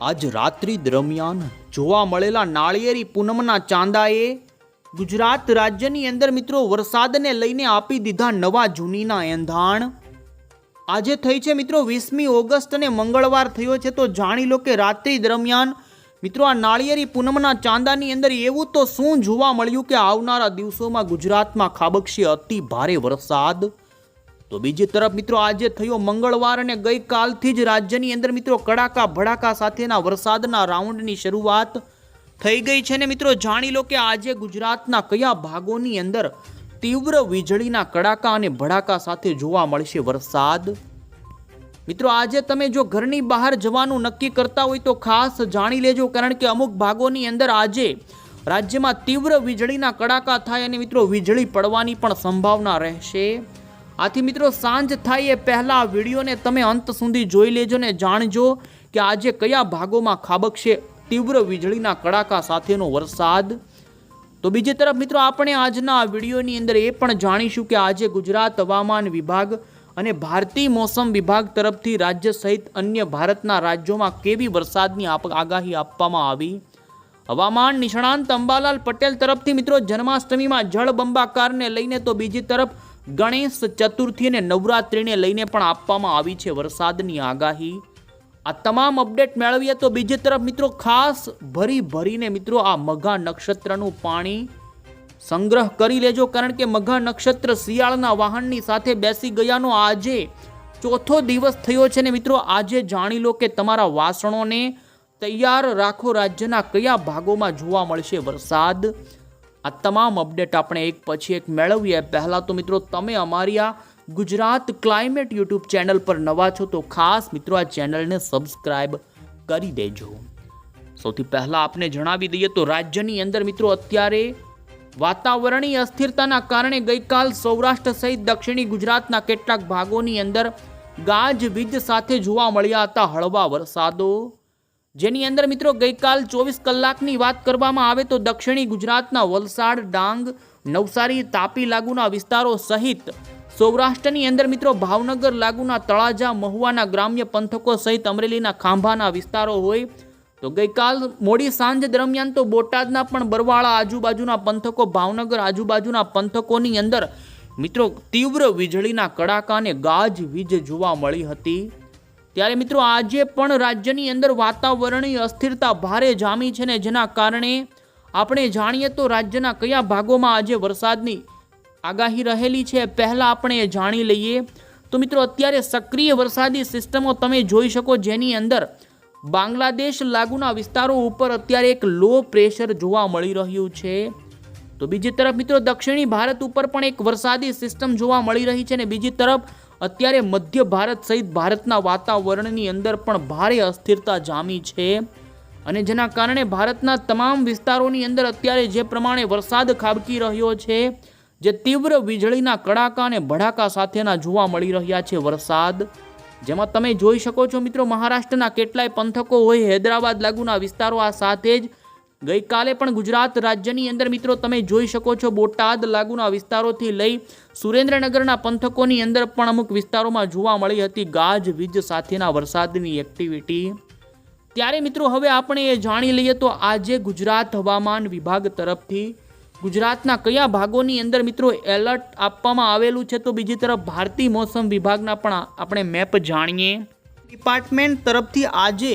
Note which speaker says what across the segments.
Speaker 1: આજ રાત્રિ દરમિયાન જોવા મળેલા નાળિયેરી પૂનમના ચાંદાએ ગુજરાત રાજ્યની અંદર મિત્રો વરસાદને લઈને આપી દીધા નવા જૂનીના એંધાણ. આજે થઈ છે મિત્રો વીસમી ઓગસ્ટ અને મંગળવાર થયો છે તો જાણી લો કે રાત્રિ દરમિયાન મિત્રો આ નાળિયેરી પૂનમના ચાંદાની અંદર એવું તો શું જોવા મળ્યું કે આવનારા દિવસોમાં ગુજરાતમાં ખાબકશે અતિ ભારે વરસાદ? તો બીજી તરફ મિત્રો આજે થયો મંગળવાર અને ગઈકાલથી જ રાજ્યની અંદર મિત્રો કડાકા ભડાકા સાથેના વરસાદના રાઉન્ડની શરૂઆત થઈ ગઈ છે ને મિત્રો જાણી લો કે આજે ગુજરાતના કયા ભાગોની અંદર તીવ્ર વીજળીના કડાકા અને ભડાકા સાથે જોવા મળશે વરસાદ? મિત્રો આજે તમે જો ઘરની બહાર જવાનું નક્કી કરતા હોય તો ખાસ જાણી લેજો કારણ કે અમુક ભાગોની અંદર આજે રાજ્યમાં તીવ્ર વીજળીના કડાકા થાય અને મિત્રો વીજળી પડવાની પણ સંભાવના રહેશે. આથી મિત્રો, સાંજ થાય એ પહેલાં આ વિડીયોને તમે અંત સુધી જોઈ લેજો ને જાણજો કે આજે કયા ભાગોમાં ખાબકશે તીવ્ર વીજળીના કડાકા સાથેનો વરસાદ. તો બીજી તરફ મિત્રો, આપણે આજના આ વિડીયોની અંદર એ પણ જાણીશું કે આજે ગુજરાત હવામાન વિભાગ અને ભારતીય મોસમ વિભાગ તરફથી રાજ્ય સહિત અન્ય ભારતના રાજ્યોમાં કેવી વરસાદની આગાહી આપવામાં આવી? હવામાન નિષ્ણાંત અંબાલાલ પટેલ તરફથી મિત્રો, જન્માષ્ટમીમાં જળબંબાકારને લઈને તો બીજી તરફ ગણેશ ચતુર્થી અને નવરાત્રિને લઈને પણ આપવામાં આવી છે વરસાદની આગાહી. આ તમામ અપડેટ મેળવીએ તો બીજી તરફ મિત્રો ખાસ ભરી ભરીને મિત્રો આ મઘા નક્ષત્રનું પાણી સંગ્રહ કરી લેજો કારણ કે મઘા નક્ષત્ર શિયાળના વાહનની સાથે બેસી ગયાનો આજે ચોથો દિવસ થયો છે ને મિત્રો આજે જાણી લો કે તમારા વાસણોને તૈયાર રાખો રાજ્યના કયા ભાગોમાં જોવા મળશે વરસાદ. આ તમામ અપડેટ આપણે એક પછી એક મેળવીએ. પહેલાં તો મિત્રો તમે અમારી આ ગુજરાત ક્લાઇમેટ યુટ્યુબ ચેનલ પર નવા છો તો ખાસ મિત્રો આ ચેનલને સબસ્ક્રાઇબ કરી દેજો. સૌથી પહેલાં આપને જણાવી દઈએ તો રાજ્યની અંદર મિત્રો અત્યારે વાતાવરણીય અસ્થિરતાના કારણે ગઈકાલ સૌરાષ્ટ્ર સહિત દક્ષિણી ગુજરાતના કેટલાક ભાગોની અંદર ગાજવીજ સાથે જોવા મળ્યા હતા. હળવા વરસાદો જેની અંદર મિત્રો ગઈકાલ ચોવીસ કલાકની વાત કરવામાં આવે તો દક્ષિણી ગુજરાતના વલસાડ, ડાંગ, નવસારી, તાપી લાગુના વિસ્તારો સહિત સૌરાષ્ટ્રની અંદર મિત્રો ભાવનગર લાગુના તળાજા, મહુવાના ગ્રામ્ય પંથકો સહિત અમરેલીના ખાંભાના વિસ્તારો હોય તો ગઈકાલ મોડી સાંજ દરમિયાન તો બોટાદના પણ બરવાળા આજુબાજુના પંથકો, ભાવનગર આજુબાજુના પંથકોની અંદર મિત્રો તીવ્ર વીજળીના કડાકા અને ગાજવીજ જોવા મળી હતી. ત્યારે મિત્રો આજે પણ રાજ્યની અંદર વાતાવરણીય અસ્થિરતા ભારે જામી છે ને જેના કારણે આપણે જાણીએ તો રાજ્યના કયા ભાગોમાં આજે વરસાદની આગાહી રહેલી છે પહેલાં આપણે એ જાણી લઈએ. તો મિત્રો અત્યારે સક્રિય વરસાદી સિસ્ટમો તમે જોઈ શકો જેની અંદર બાંગ્લાદેશ લાગુના વિસ્તારો ઉપર અત્યારે એક લો પ્રેશર જોવા મળી રહ્યું છે. તો બીજી તરફ મિત્રો દક્ષિણી ભારત ઉપર પણ એક વરસાદી સિસ્ટમ જોવા મળી રહી છે ને બીજી તરફ અત્યારે મધ્ય ભારત સહિત ભારતના વાતાવરણની અંદર પણ ભારે અસ્થિરતા જામી છે. અને જેના કારણે ભારતના તમામ વિસ્તારોની અંદર અત્યારે જે પ્રમાણે વરસાદ ખાબકી રહ્યો છે, જે તીવ્ર વીજળીના કડાકા અને ભડાકા સાથેના જોવા મળી રહ્યા છે વરસાદ. જેમાં તમે જોઈ શકો છો મિત્રો, મહારાષ્ટ્રના કેટલાય પંથકો હોય, હૈદરાબાદ, લાગુના વિસ્તારો આ સાથે જ ગઈકાલે પણ ગુજરાત રાજ્યની અંદર મિત્રો તમે જોઈ શકો છો બોટાદ લાગુના વિસ્તારોથી લઈ સુરેન્દ્રનગરના પંથકોની અંદર પણ અમુક વિસ્તારોમાં જોવા મળી હતી ગાજવીજ સાથેના વરસાદની એક્ટિવિટી ત્યારે મિત્રો હવે આપણે એ જાણી લઈએ તો આજે ગુજરાત હવામાન વિભાગ તરફથી ગુજરાતના કયા ભાગોની અંદર મિત્રો એલર્ટ આપવામાં આવેલું છે તો બીજી તરફ ભારતીય મોસમ વિભાગના પણ આપણે મેપ જાણીએ. ડિપાર્ટમેન્ટ તરફથી આજે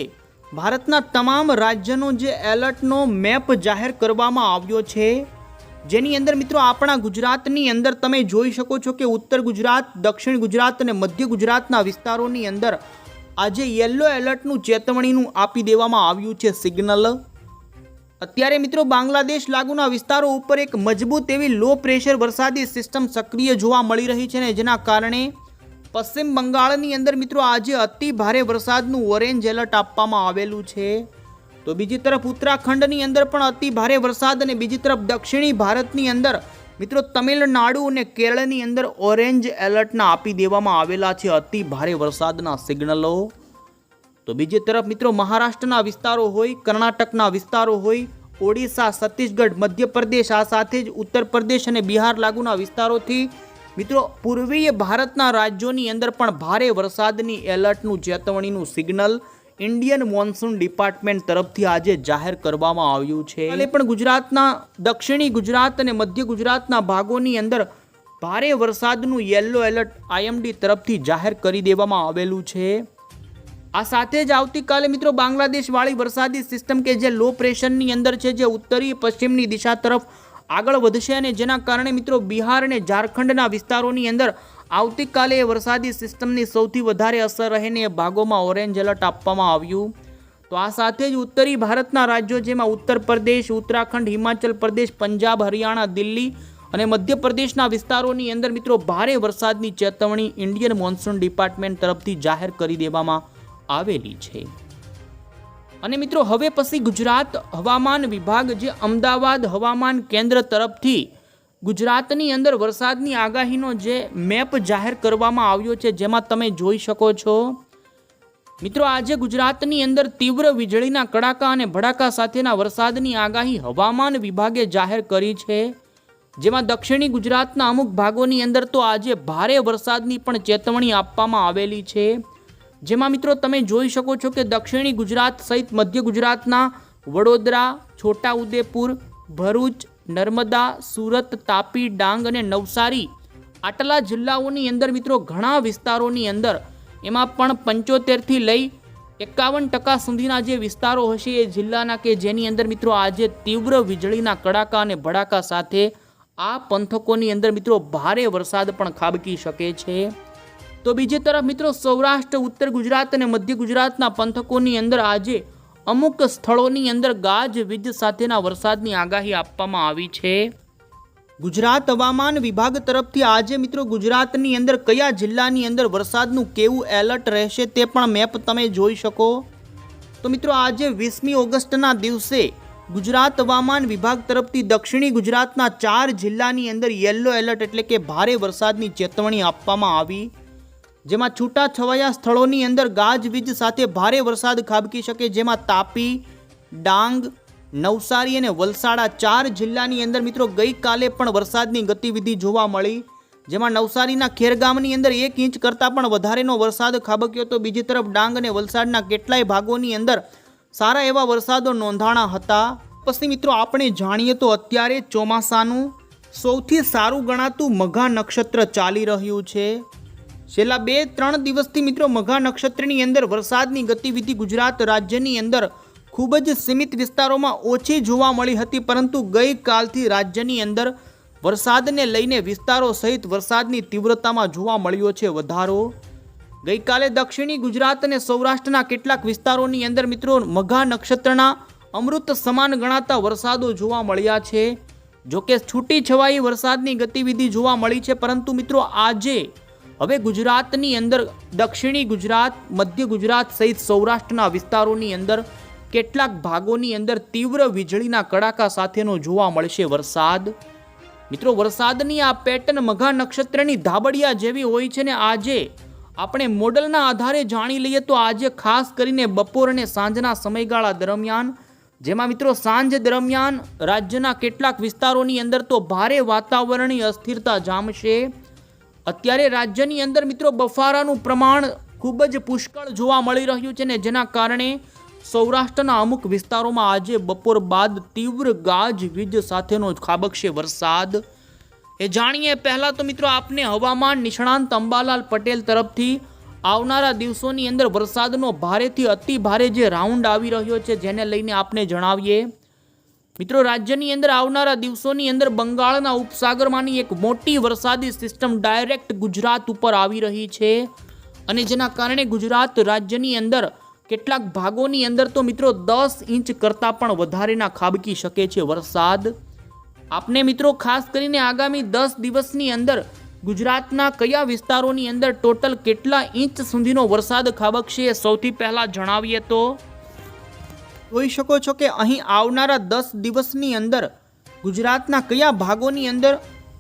Speaker 1: ભારતના તમામ રાજ્યનો જે એલર્ટનો મેપ જાહેર કરવામાં આવ્યો છે, જેની અંદર મિત્રો આપણા ગુજરાતની અંદર તમે જોઈ શકો છો કે ઉત્તર ગુજરાત, દક્ષિણ ગુજરાત અને મધ્ય ગુજરાતના વિસ્તારોની અંદર આજે યલો એલર્ટનું ચેતવણીનું આપી દેવામાં આવ્યું છે સિગ્નલ. અત્યારે મિત્રો બાંગ્લાદેશ લાગુના વિસ્તારો ઉપર એક મજબૂત એવી લો પ્રેશર વરસાદી સિસ્ટમ સક્રિય જોવા મળી રહી છે ને જેના કારણે પશ્ચિમ બંગાળની અંદર મિત્રો આજે અતિ ભારે વરસાદનું ઓરેન્જ એલર્ટ આપવામાં આવેલું છે. તો બીજી તરફ ઉત્તરાખંડની અંદર પણ અતિ ભારે વરસાદ અને બીજી તરફ દક્ષિણી ભારતની અંદર મિત્રો તમિલનાડુ અને કેરળની અંદર ઓરેન્જ એલર્ટના આપી દેવામાં આવેલા છે અતિ ભારે વરસાદના સિગ્નલો તો બીજી તરફ મિત્રો મહારાષ્ટ્રના વિસ્તારો હોય, કર્ણાટકના વિસ્તારો હોય, ઓડિશા, છત્તીસગઢ, મધ્યપ્રદેશ આ સાથે જ ઉત્તર પ્રદેશ અને બિહાર લાગુના વિસ્તારોથી મિત્રો, પૂર્વીય ભારતના રાજ્યોની અંદર પણ ભારે વરસાદની એલર્ટનું ચેતવણીનું સિગ્નલ ઇન્ડિયન મોન્સૂન ડિપાર્ટમેન્ટ તરફથી આજે જાહેર કરવામાં આવ્યું છે. એટલે પણ ગુજરાતના, દક્ષિણી ગુજરાત અને મધ્ય ગુજરાતના ભાગોની અંદર ભારે વરસાદનું યેલો એલર્ટ આઈએમડી તરફથી જાહેર કરી દેવામાં આવેલું છે. આ સાથે જ આવતીકાલે મિત્રો, બાંગ્લાદેશવાળી વરસાદી સિસ્ટમ કે જે લો પ્રેશરની અંદર છે, જે ઉત્તરી પશ્ચિમની દિશા તરફ આગળ વધશે અને જેના કારણે મિત્રો બિહાર અને ઝારખંડના વિસ્તારોની અંદર આવતીકાલે વરસાદી સિસ્ટમની સૌથી વધારે અસર રહીને ભાગોમાં ઓરેન્જ એલર્ટ આપવામાં આવ્યું. તો આ સાથે જ ઉત્તરી ભારતના રાજ્યો જેમાં ઉત્તર પ્રદેશ, ઉત્તરાખંડ, હિમાચલ પ્રદેશ, પંજાબ, હરિયાણા, દિલ્હી અને મધ્યપ્રદેશના વિસ્તારોની અંદર મિત્રો ભારે વરસાદની ચેતવણી ઇન્ડિયન મોન્સૂન ડિપાર્ટમેન્ટ તરફથી જાહેર કરી દેવામાં આવેલી છે. અને મિત્રો, હવે પછી ગુજરાત હવામાન વિભાગ જે અમદાવાદ હવામાન કેન્દ્ર તરફથી ગુજરાતની અંદર વરસાદની આગાહીનો જે મેપ જાહેર કરવામાં આવ્યો છે, જેમાં તમે જોઈ શકો છો. મિત્રો, આજે ગુજરાતની અંદર તીવ્ર વીજળીના કડાકા અને ભડાકા સાથેના વરસાદની આગાહી હવામાન વિભાગે જાહેર કરી છે. જેમાં દક્ષિણી ગુજરાતના અમુક ભાગોની અંદર તો આજે ભારે વરસાદની પણ ચેતવણી આપવામાં આવેલી છે. જેમાં મિત્રો તમે જોઈ શકો છો કે દક્ષિણી ગુજરાત સહિત મધ્ય ગુજરાતના વડોદરા, છોટાઉદેપુર, ભરૂચ, નર્મદા, સુરત, તાપી, ડાંગ અને નવસારી આટલા જિલ્લાઓની અંદર મિત્રો ઘણા વિસ્તારોની અંદર એમાં પણ પંચોતેરથી લઈ એકાવન ટકા સુધીના જે વિસ્તારો હશે એ જિલ્લાના કે જેની અંદર મિત્રો આજે તીવ્ર વીજળીના કડાકા અને ભડાકા સાથે આ પંથકોની અંદર મિત્રો ભારે વરસાદ પણ ખાબકી શકે છે. તો બીજી તરફ મિત્રો સૌરાષ્ટ્ર, ઉત્તર ગુજરાત અને મધ્ય ગુજરાતના પંથકોની અંદર આજે અમુક સ્થળોની અંદર ગાજ વીજ સાથેના વરસાદની આગાહી આપવામાં આવી છે. ગુજરાત હવામાન વિભાગ તરફથી આજે મિત્રો ગુજરાતની અંદર કયા જિલ્લાની અંદર વરસાદનું કેવું એલર્ટ રહેશે તે પણ મેપ તમે જોઈ શકો. તો મિત્રો આજે વીસમી ઓગસ્ટના દિવસે ગુજરાત હવામાન વિભાગ તરફથી દક્ષિણી ગુજરાતના ચાર જિલ્લાની અંદર યલો એલર્ટ એટલે કે ભારે વરસાદની ચેતવણી આપવામાં આવી. જેમાં છૂટા છવાયા સ્થળોની અંદર ગાજવીજ સાથે ભારે વરસાદ ખાબકી શકે, જેમાં તાપી, ડાંગ, નવસારી અને વલસાડા ચાર જિલ્લાની અંદર મિત્રો ગઈકાલે પણ વરસાદની ગતિવિધિ જોવા મળી, જેમાં નવસારીના ખેરગામની અંદર એક ઇંચ કરતાં પણ વધારેનો વરસાદ ખાબક્યો તો બીજી તરફ ડાંગ અને વલસાડના કેટલાય ભાગોની અંદર સારા એવા વરસાદો નોંધાણા હતા. પછી મિત્રો આપણે જાણીએ તો અત્યારે ચોમાસાનું સૌથી સારું ગણાતું મઘા નક્ષત્ર ચાલી રહ્યું છે. છેલ્લા બે ત્રણ દિવસથી મિત્રો મઘા નક્ષત્રની અંદર વરસાદની ગતિવિધિ ગુજરાત રાજ્યની અંદર ખૂબ જ સીમિત વિસ્તારોમાં ઓછી જોવા મળી હતી, પરંતુ ગઈકાલથી રાજ્યની અંદર વરસાદને લઈને વિસ્તારો સહિત વરસાદની તીવ્રતામાં જોવા મળ્યો છે વધારો. ગઈકાલે દક્ષિણી ગુજરાત અને સૌરાષ્ટ્રના કેટલાક વિસ્તારોની અંદર મિત્રો મઘા નક્ષત્રના અમૃત સમાન ગણાતા વરસાદો જોવા મળ્યા છે. જોકે છૂટી છવાઈ વરસાદની ગતિવિધિ જોવા મળી છે, પરંતુ મિત્રો આજે હવે ગુજરાતની અંદર દક્ષિણી ગુજરાત, મધ્ય ગુજરાત સહિત સૌરાષ્ટ્રના વિસ્તારોની અંદર કેટલાક ભાગોની અંદર તીવ્ર વીજળીના કડાકા સાથેનો જોવા મળશે વરસાદ. મિત્રો, વરસાદની આ પેટર્ન મઘા નક્ષત્રની ધાબડિયા જેવી હોય છે ને આજે આપણે મોડલના આધારે જાણી લઈએ તો આજે ખાસ કરીને બપોર અને સાંજના સમયગાળા દરમિયાન, જેમાં મિત્રો સાંજ દરમિયાન રાજ્યના કેટલાક વિસ્તારોની અંદર તો ભારે વાતાવરણીય અસ્થિરતા જામશે. અત્યારે રાજ્યની અંદર મિત્રો બફારાનું પ્રમાણ ખૂબ જ પુષ્કળ જોવા મળી રહ્યું છે ને જેના કારણે સૌરાષ્ટ્રના અમુક વિસ્તારોમાં આજે બપોર બાદ તીવ્ર ગાજવીજ સાથેનો ખાબકશે વરસાદ. એ જાણીએ પહેલાં તો મિત્રો આપને હવામાન નિષ્ણાંત અંબાલાલ પટેલ તરફથી આવનારા દિવસોની અંદર વરસાદનો ભારેથી અતિ ભારે જે રાઉન્ડ આવી રહ્યો છે જેને લઈને આપને જણાવીએ. મિત્રો, રાજ્યની અંદર આવનારા દિવસોની અંદર બંગાળના ઉપસાગરમાંની એક મોટી વરસાદી સિસ્ટમ ડાયરેક્ટ ગુજરાત ઉપર આવી રહી છે. અને જેના કારણે ગુજરાત રાજ્યની અંદર કેટલાક ભાગોની અંદર તો મિત્રો દસ ઇંચ કરતાં પણ વધારેના ખાબકી શકે છે વરસાદ. આપને મિત્રો ખાસ કરીને આગામી દસ દિવસની અંદર ગુજરાતના કયા વિસ્તારોની અંદર ટોટલ કેટલા ઇંચ સુધીનો વરસાદ ખાબકશે સૌથી પહેલાં જણાવીએ તો. જોઈ શકો છો કે અહીં આવનારા દસ દિવસની અંદર ગુજરાતના કયા ભાગોની અંદર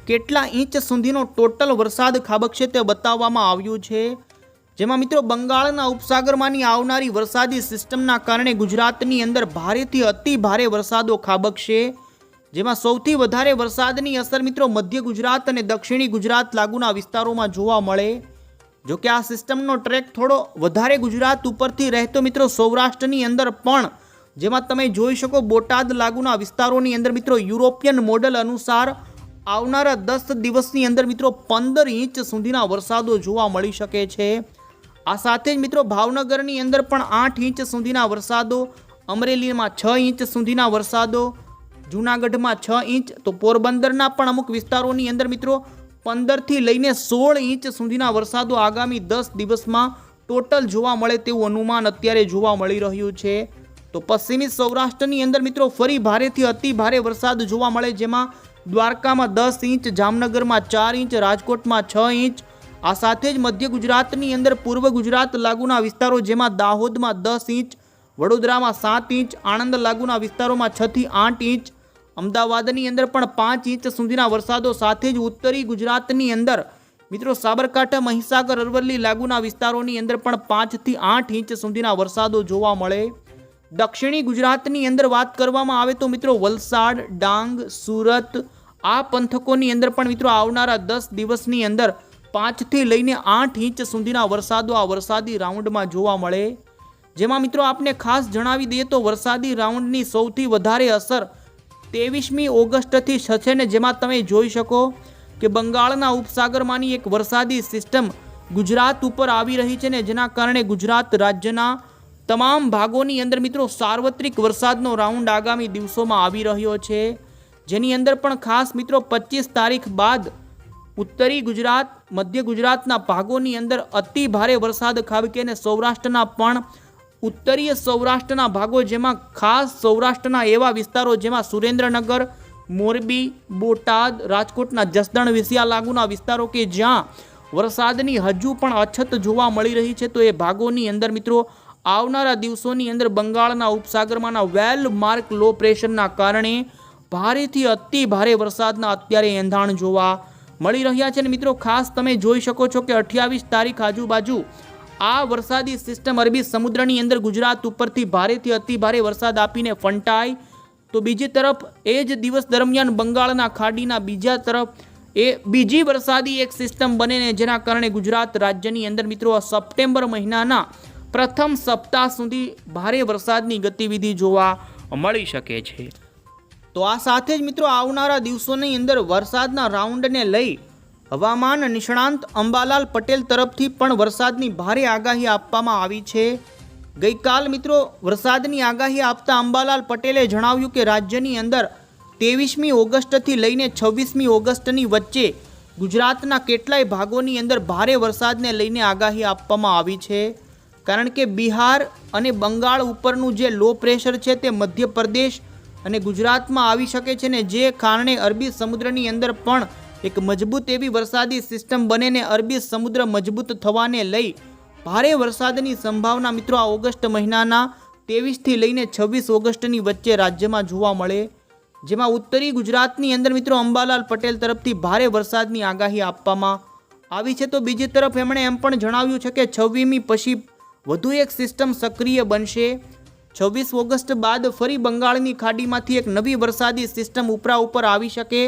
Speaker 1: કેટલા ઇંચ સુધીનો ટોટલ વરસાદ ખાબકશે તે બતાવવામાં આવ્યું છે. જેમાં મિત્રો બંગાળના ઉપસાગરમાંની આવનારી વરસાદી સિસ્ટમના કારણે ગુજરાતની અંદર ભારેથી અતિ ભારે વરસાદો ખાબકશે જેમાં સૌથી વધારે વરસાદની અસર મિત્રો મધ્ય ગુજરાત અને દક્ષિણી ગુજરાત લાગુના વિસ્તારોમાં જોવા મળે. જો કે આ સિસ્ટમનો ટ્રેક થોડો વધારે ગુજરાત ઉપરથી રહેતો મિત્રો સૌરાષ્ટ્રની અંદર પણ જેમાં તમે જોઈ શકો બોટાદ લાગુના વિસ્તારોની અંદર મિત્રો યુરોપિયન મોડલ અનુસાર આવનારા દસ દિવસની અંદર મિત્રો પંદર ઇંચ સુધીના વરસાદો જોવા મળી શકે છે. આ સાથે જ મિત્રો ભાવનગરની અંદર પણ આઠ ઇંચ સુધીના વરસાદો, અમરેલીમાં છ ઇંચ સુધીના વરસાદો, જૂનાગઢમાં છ ઇંચ, તો પોરબંદરના પણ અમુક વિસ્તારોની અંદર મિત્રો પંદરથી લઈને સોળ ઇંચ સુધીના વરસાદો આગામી દસ દિવસમાં ટોટલ જોવા મળે તેવું અનુમાન અત્યારે જોવા મળી રહ્યું છે. તો પશ્ચિમી સૌરાષ્ટ્રની અંદર મિત્રો ફરી ભારેથી અતિ ભારે વરસાદ જોવા મળે, જેમાં દ્વારકામાં દસ ઇંચ, જામનગરમાં ચાર ઇંચ, રાજકોટમાં છ ઇંચ. આ સાથે જ મધ્ય ગુજરાતની અંદર પૂર્વ ગુજરાત લાગુના વિસ્તારો, જેમાં દાહોદમાં દસ ઇંચ, વડોદરામાં સાત ઇંચ, આણંદ લાગુના વિસ્તારોમાં છથી આઠ ઇંચ. અમદાવાદની અંદર પણ પાંચ ઇંચ સુધીના વરસાદો સાથે જ ઉત્તરી ગુજરાતની અંદર મિત્રો સાબરકાંઠા, મહીસાગર, અરવલ્લી લાગુના વિસ્તારોની અંદર પણ પાંચથી આઠ ઇંચ સુધીના વરસાદો જોવા મળે. દક્ષિણી ગુજરાતની અંદર વાત કરવામાં આવે તો મિત્રો વલસાડ, ડાંગ, સુરત, આ પંથકોની અંદર પણ મિત્રો આવનારા દસ દિવસની અંદર પાંચથી લઈને આઠ ઇંચ સુધીના વરસાદો આ વરસાદી રાઉન્ડમાં જોવા મળે. જેમાં મિત્રો આપને ખાસ જણાવી દઈએ તો વરસાદી રાઉન્ડની સૌથી વધારે અસર ત્રેવીસમી ઓગસ્ટથી થશે ને જેમાં તમે જોઈ શકો કે બંગાળના ઉપસાગરમાંની એક વરસાદી સિસ્ટમ ગુજરાત ઉપર આવી રહી છે ને જેના કારણે ગુજરાત રાજ્યના તમામ ભાગોની અંદર મિત્રો સાર્વત્રિક વરસાદનો રાઉન્ડ આગામી દિવસોમાં આવી રહ્યો છે. જેની અંદર પણ ખાસ મિત્રો પચીસ તારીખ બાદ ઉત્તરી ગુજરાત, મધ્ય ગુજરાતના ભાગોની અંદર અતિ ભારે વરસાદ ખાબકે અને સૌરાષ્ટ્રના પણ ઉત્તરીય સૌરાષ્ટ્રના ભાગો જેમાં ખાસ સૌરાષ્ટ્રના એવા વિસ્તારો જેમાં સુરેન્દ્રનગર, મોરબી, બોટાદ, રાજકોટના જસદણ, વિસિયા લાગુના વિસ્તારો કે જ્યાં વરસાદની હજુ પણ અછત જોવા મળી રહી છે, તો એ ભાગોની અંદર મિત્રો આવનારા દિવસોની અંદર બંગાળના ઉપસાગરમાંના વેલ માર્ક લો પ્રેશરના કારણે ભારેથી અતિ ભારે વરસાદના અત્યારે એંધાણ જોવા મળી રહ્યા છે. અને મિત્રો, ખાસ તમે જોઈ શકો છો કે અઠ્યાવીસ તારીખ આજુબાજુ આ વરસાદી સિસ્ટમ અરબી સમુદ્રની અંદર ગુજરાત ઉપરથી ભારેથી અતિ ભારે વરસાદ આપીને ફંટાય તો બીજી તરફ એ જ દિવસ દરમિયાન બંગાળના ખાડીના બીજા તરફ એ બીજી વરસાદી એક સિસ્ટમ બને જેના કારણે ગુજરાત રાજ્યની અંદર મિત્રો સપ્ટેમ્બર મહિનાના પ્રથમ સપ્તાહ સુધી ભારે વરસાદની ગતિવિધિ જોવા મળી શકે છે. તો આ સાથે જ મિત્રો આવનારા દિવસોની અંદર વરસાદના રાઉન્ડને લઈ હવામાન નિષ્ણાંત અંબાલાલ પટેલ તરફથી પણ વરસાદની ભારે આગાહી આપવામાં આવી છે. ગઈકાલ મિત્રો વરસાદની આગાહી આપતા અંબાલાલ પટેલે જણાવ્યું કે રાજ્યની અંદર ત્રેવીસમી ઓગસ્ટથી લઈને છવ્વીસમી ઓગસ્ટની વચ્ચે ગુજરાતના કેટલાય ભાગોની અંદર ભારે વરસાદને લઈને આગાહી આપવામાં આવી છે. કારણ કે બિહાર અને બંગાળ ઉપરનું જે લો પ્રેશર છે તે મધ્યપ્રદેશ અને ગુજરાતમાં આવી શકે છે ને જે કારણે અરબી સમુદ્રની અંદર પણ એક મજબૂત એવી વરસાદી સિસ્ટમ બને ને અરબી સમુદ્ર મજબૂત થવાને લઈ ભારે વરસાદની સંભાવના મિત્રો આ ઓગસ્ટ મહિનાના ત્રેવીસથી લઈને છવ્વીસ ઓગસ્ટની વચ્ચે રાજ્યમાં જોવા મળે. જેમાં ઉત્તરી ગુજરાતની અંદર મિત્રો અંબાલાલ પટેલ તરફથી ભારે વરસાદની આગાહી આપવામાં આવી છે. તો બીજી તરફ એમણે એમ પણ જણાવ્યું છે કે છવ્વીમી પછી વધુ એક સિસ્ટમ સક્રિય બનશે. છવ્વીસ ઓગસ્ટ બાદ ફરી બંગાળની ખાડીમાંથી એક નવી વરસાદી સિસ્ટમ ઉપરા ઉપર આવી શકે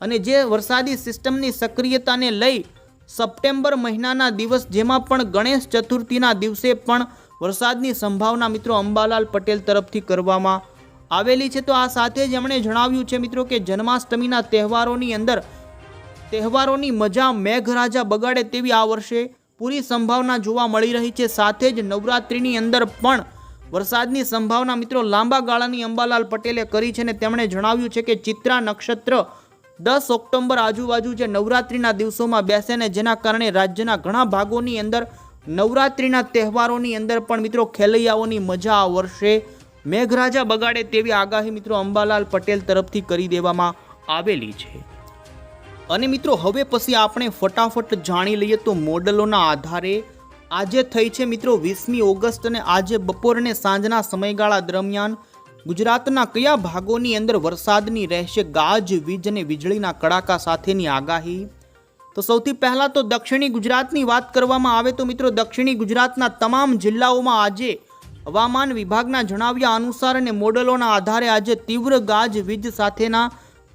Speaker 1: અને જે વરસાદી સિસ્ટમની સક્રિયતાને લઈ સપ્ટેમ્બર મહિનાના દિવસ જેમાં પણ ગણેશ ચતુર્થીના દિવસે પણ વરસાદની સંભાવના મિત્રો અંબાલાલ પટેલ તરફથી કરવામાં આવેલી છે. તો આ સાથે જ એમણે જણાવ્યું છે મિત્રો કે જન્માષ્ટમીના તહેવારોની અંદર તહેવારોની મજા મેઘરાજા બગાડે તેવી આ વર્ષે પૂરી સંભાવના જોવા મળી રહી છે. સાથે જ નવરાત્રિની અંદર પણ વરસાદની સંભાવના મિત્રો લાંબા ગાળાની અંબાલાલ પટેલે કરી છે ને તેમણે જણાવ્યું છે કે ચિત્રા નક્ષત્ર દસ ઓક્ટોબર આજુબાજુ જે નવરાત્રિના દિવસોમાં બેસે ને જેના કારણે રાજ્યના ઘણા ભાગોની અંદર નવરાત્રિના તહેવારોની અંદર પણ મિત્રો ખેલૈયાઓની મજા આ મેઘરાજા બગાડે તેવી આગાહી મિત્રો અંબાલાલ પટેલ તરફથી કરી દેવામાં આવેલી છે. અને મિત્રો, હવે પછી આપણે ફટાફટ જાણી લઈએ તો મોડલોના આધારે આજે થઈ છે મિત્રો વીસમી ઓગસ્ટ અને આજે બપોર અને સાંજના સમયગાળા દરમિયાન ગુજરાતના કયા ભાગોની અંદર વરસાદની રહેશે ગાજ, વીજ અને વીજળીના કડાકા સાથેની આગાહી? તો સૌથી પહેલાં તો દક્ષિણી ગુજરાતની વાત કરવામાં આવે તો મિત્રો દક્ષિણી ગુજરાતના તમામ જિલ્લાઓમાં આજે હવામાન વિભાગના જણાવ્યા અનુસાર અને મોડલોના આધારે આજે તીવ્ર ગાજ, વીજ સાથેના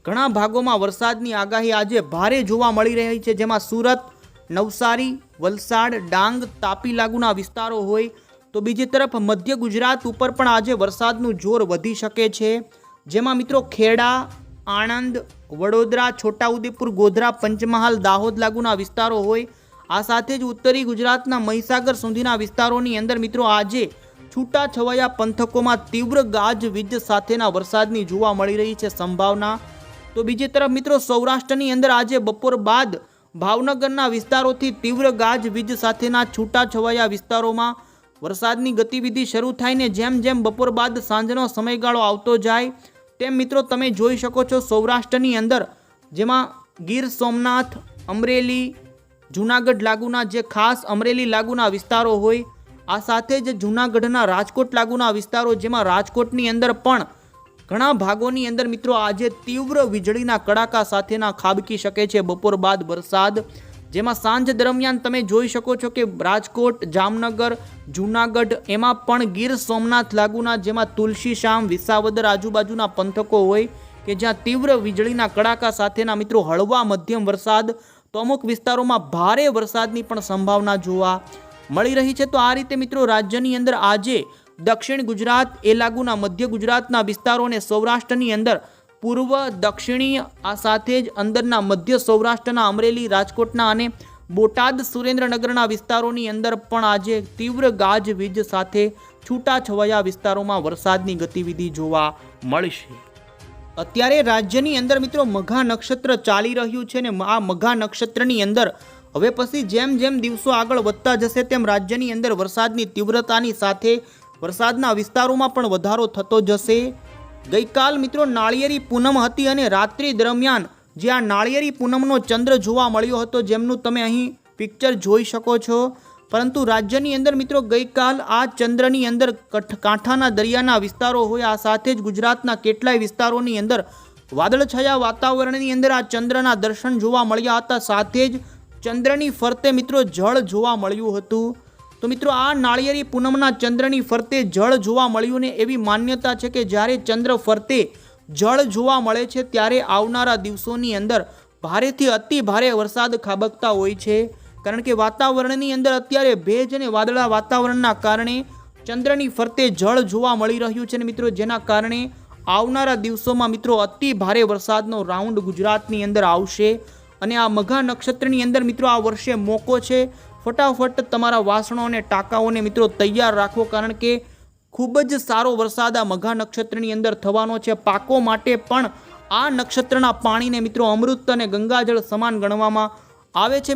Speaker 1: ઘણા ભાગોમાં વરસાદની આગાહી આજે ભારે જોવા મળી રહી છે, જેમાં સુરત, નવસારી, વલસાડ, ડાંગ, તાપી લાગુના વિસ્તારો હોય તો બીજી તરફ મધ્ય ગુજરાત ઉપર પણ આજે વરસાદનું જોર વધી શકે છે. જેમાં મિત્રો ખેડા, આણંદ, વડોદરા, છોટાઉદેપુર, ગોધરા, પંચમહાલ, દાહોદ લાગુના વિસ્તારો હોય, આ સાથે જ ઉત્તરી ગુજરાતના મહીસાગર સુધીના વિસ્તારોની અંદર મિત્રો આજે છૂટાછવાયા પંથકોમાં તીવ્ર ગાજવીજ સાથેના વરસાદની જોવા મળી રહી છે સંભાવના. તો બીજી તરફ મિત્રો સૌરાષ્ટ્રની અંદર આજે બપોર બાદ ભાવનગરના વિસ્તારોથી તીવ્ર ગાજવીજ સાથેના છૂટા છવાયા વિસ્તારોમાં વરસાદની ગતિવિધિ શરૂ થાય ને જેમ જેમ બપોર બાદ સાંજનો સમયગાળો આવતો જાય, તેમ મિત્રો તમે જોઈ શકો છો સૌરાષ્ટ્રની અંદર જેમાં ગીર સોમનાથ, અમરેલી, જૂનાગઢ લાગુના જે ખાસ અમરેલી લાગુના વિસ્તારો હોય, આ સાથે જ જૂનાગઢના રાજકોટ લાગુના વિસ્તારો જેમાં રાજકોટની અંદર પણ ઘણા ભાગોની અંદર મિત્રો આજે તીવ્ર વીજળીના કડાકા સાથેના ખાબકી શકે છે. બપોર બાદ વરસાદ. જેમાં સાંજ દરમિયાન તમે જોઈ શકો છો કે રાજકોટ, જામનગર, જૂનાગઢ, એમાં પણ ગીર સોમનાથ લાગુના જેમાં તુલસી શામ, વિસાવદર આજુબાજુના પંથકો હોય કે જ્યાં તીવ્ર વીજળીના કડાકા સાથેના મિત્રો હળવા મધ્યમ વરસાદ. તો અમુક વિસ્તારોમાં ભારે વરસાદની પણ સંભાવના જોવા મળી રહી છે. તો આ રીતે મિત્રો રાજ્યની અંદર આજે દક્ષિણ ગુજરાત એ લાગુના મધ્ય ગુજરાતના વિસ્તારો અને સૌરાષ્ટ્રની અંદર પૂર્વ દક્ષિણી આ સાથે જ અંદરના મધ્ય સૌરાષ્ટ્રના અમરેલી, રાજકોટના અને બોટાદ સુરેન્દ્રનગરના વિસ્તારોની અંદર પણ આજે તીવ્ર ગાજવીજ સાથે છૂટાછવાયા વિસ્તારોમાં વરસાદની ગતિવિધિ જોવા મળશે. અત્યારે રાજ્યની અંદર મિત્રો મઘા નક્ષત્ર ચાલી રહ્યું છે ને આ મઘા નક્ષત્રની અંદર હવે પછી જેમ જેમ દિવસો આગળ વધતા જશે તેમ રાજ્યની અંદર વરસાદની તીવ્રતાની સાથે વરસાદના વિસ્તારોમાં પણ વધારો થતો જશે. ગઈકાલ મિત્રો નાળિયેરી પૂનમ હતી અને રાત્રિ દરમિયાન જે આ નાળિયેરી પૂનમનો ચંદ્ર જોવા મળ્યો હતો જેમનું તમે અહીં પિક્ચર જોઈ શકો છો. પરંતુ રાજ્યની અંદર મિત્રો ગઈકાલ આ ચંદ્રની અંદર કઠ- કાંઠાના દરિયાના વિસ્તારો હોય, આ સાથે જ ગુજરાતના કેટલાય વિસ્તારોની અંદર વાદળછાયા વાતાવરણની અંદર આ ચંદ્રના દર્શન જોવા મળ્યા હતા. સાથે જ ચંદ્રની ફરતે મિત્રો જળ જોવા મળ્યું હતું. તો મિત્રો, આ નાળિયેરી પૂનમના ચંદ્રની ફરતે જળ જોવા મળ્યું ને એવી માન્યતા છે કે જ્યારે ચંદ્ર ફરતે જળ જોવા મળે છે, ત્યારે આવનારા દિવસોની અંદર ભારેથી અતિ ભારે વરસાદ ખાબકતા હોય છે. કારણ કે વાતાવરણની અંદર અત્યારે ભેજ અને વાદળા વાતાવરણના કારણે ચંદ્રની ફરતે જળ જોવા મળી રહ્યું છે ને મિત્રો, જેના કારણે આવનારા દિવસોમાં મિત્રો અતિ ભારે વરસાદનો રાઉન્ડ ગુજરાતની અંદર આવશે. અને આ મઘા નક્ષત્રની અંદર મિત્રો આ વર્ષે મોકો છે. ફટાફટ તમારા વાસણો અને ટાંકાઓને મિત્રો તૈયાર રાખો, કારણ કે ખૂબ જ સારો વરસાદ આ મઘા નક્ષત્રની અંદર થવાનો છે. પાકો માટે પણ આ નક્ષત્રના પાણીને મિત્રો અમૃત અને ગંગાજળ સમાન ગણવામાં આવે છે.